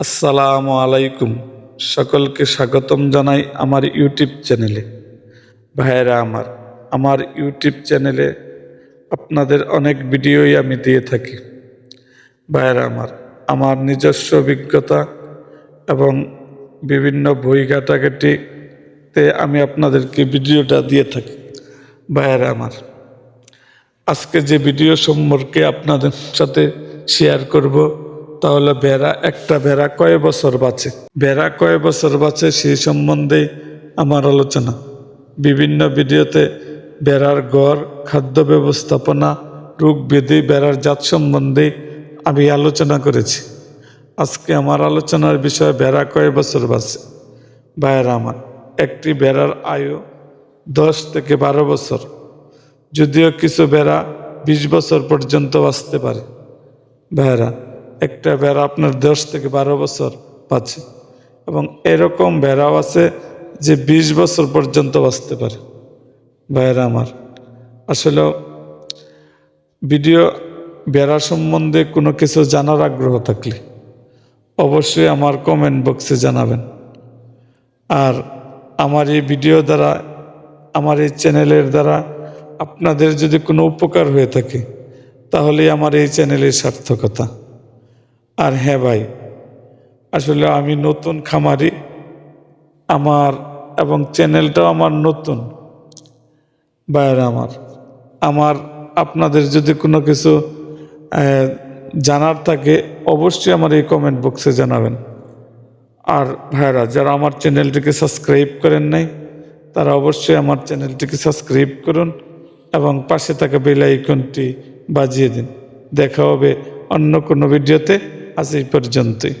আসসালামু আলাইকুম। সকলকে স্বাগতম জানাই আমার ইউটিউব চ্যানেলে। ভাইয়েরা আমার আমার ইউটিউব চ্যানেলে আপনাদের অনেক ভিডিওই আমি দিয়ে থাকি। ভাইয়েরা আমার আমার নিজস্ব অভিজ্ঞতা এবং বিভিন্ন বই ঘাটাঘাটিতে আমি আপনাদেরকে ভিডিওটা দিয়ে থাকি। ভাইয়েরা আমার, আজকে যে ভিডিও সম্পর্কে আপনাদের সাথে শেয়ার করব তাহলে ভেড়া, একটা ভেড়া কয় বছর বাঁচে? ভেড়া কয় বছর বাঁচে সেই সম্বন্ধে আমার আলোচনা। বিভিন্ন ভিডিওতে বেড়ার গড়, খাদ্য ব্যবস্থাপনা, রোগ ব্যাধি বেড়ার জাত সম্বন্ধে আমি আলোচনা করেছি। আজকে আমার আলোচনার বিষয় ভেড়া কয় বছর বাঁচে? ভাইয়েরা আমার, একটি ভেড়ার আয়ু দশ থেকে বারো বছর। যদিও কিছু বেড়া বিশ বছর পর্যন্ত বাঁচতে পারে। ভেড়া একটা বেড়া আপনার দশ থেকে বারো বছর বাঁচে। এবং এরকম বেড়াও আছে যে বিশ বছর পর্যন্ত বাঁচতে পারে। ভাইয়েরা আমার, আসলে ভিডিও বেড়া সম্বন্ধে কোনো কিছু জানার আগ্রহ থাকলে অবশ্যই আমার কমেন্ট বক্সে জানাবেন। আর আমার এই ভিডিও দ্বারা, আমার এই চ্যানেলের দ্বারা আপনাদের যদি কোনো উপকার হয়ে থাকে তাহলে আমার এই চ্যানেলের সার্থকতা। আর হ্যাঁ ভাই, আসলে আমি নতুন খামারি, আমার এবং চ্যানেলটাও আমার নতুন। ভাইয়েরা আমার আমার আপনাদের যদি কোনো কিছু জানার থাকে, অবশ্যই আমার এই কমেন্ট বক্সে জানাবেন। আর ভাইরা যারা আমার চ্যানেলটিকে সাবস্ক্রাইব করেন নাই, তারা অবশ্যই আমার চ্যানেলটিকে সাবস্ক্রাইব করুন এবং পাশে থাকা বেল আইকনটি বাজিয়ে দিন। দেখা হবে অন্য কোনো ভিডিওতে আজ এই পর্যন্তই